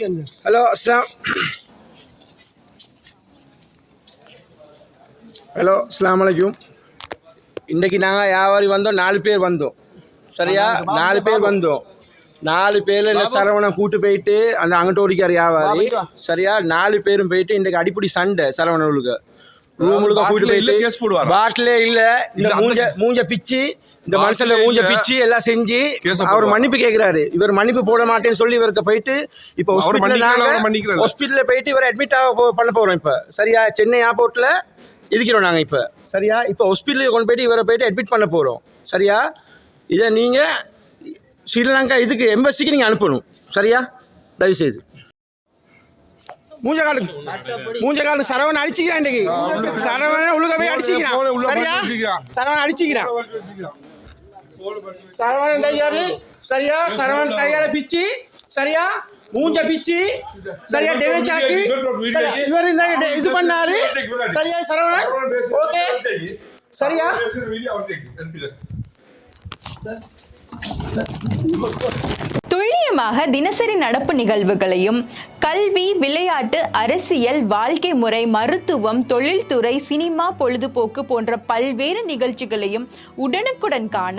Hello அஸ்லாம் hello அஸ்லாம் வலைக்கும் இன்றைக்கி நாங்கள் வியாபாரி வந்தோம் நாலு பேர் வந்தோம். சரியா? நாலு பேர் வந்தோம். நாலு பேரில் இந்த சரவணன் கூட்டு போயிட்டு அந்த அங்கிட்ட ஓடிக்கார் வியாபாரி சரியா? நாலு பேரும் போயிட்டு இன்றைக்கு அடிப்படி சண்டை சரவணனுக்கு. ரூமுக்கு கூட்டு போயிட்டு? பாட்டிலே இல்லை இந்த மூஞ்ச மூஞ்ச பிச்சு இந்த மனுஷன்ல மூஞ்ச. பிச்சு எல்லாம் செஞ்சு அவர்? மன்னிப்பு கேட்கிறாரு இவர் மன்னிப்பு போட மாட்டேன்னு சொல்லி இவருக்கு போயிட்டு இப்போ. ஹாஸ்பிட்டலில் போயிட்டு இவரை அட்மிட் ஆக பண்ண போகிறோம் இப்போ. சரியா? சென்னை ஏர்போர்ட்டில் இருக்கிறோம் நாங்கள் இப்போ. சரியா? இப்போ ஹாஸ்பிட்டலுக்கு கொண்டு போயிட்டு இவரை போயிட்டு அட்மிட் பண்ண போகிறோம் சரியா? இதை நீங்கள் ஸ்ரீலங்கா இதுக்கு எம்பசிக்கு நீங்கள் அனுப்பணும். சரியா? தயவுசெய்து. மூஞ்ச காலு மூஞ்ச காலு சரவணன் அடிச்சுக்கிறான் இன்றைக்கு சரவணன் உழுக போய் அடிச்சுக்கிறான். சரியா. சரவணன் அடிச்சுக்கிறான். சரவணன் தையாரு சரியா? சரவணன் கையால பிச்சு. சரியா? மூஞ்ச பிச்சு. சரியா? டேமேஜ் ஆக்கி. இவர் இந்த இது பண்ணாரு. சரியா சரவணன்? ஓகே. சரியா? துல்லியமாக தினசரி நடப்பு நிகழ்வுகளையும் கல்வி விளையாட்டு அரசியல் வாழ்க்கை முறை மருத்துவம் தொழில்துறை சினிமா பொழுதுபோக்கு போன்ற பல்வேறு நிகழ்ச்சிகளையும் உடனுக்குடன் காண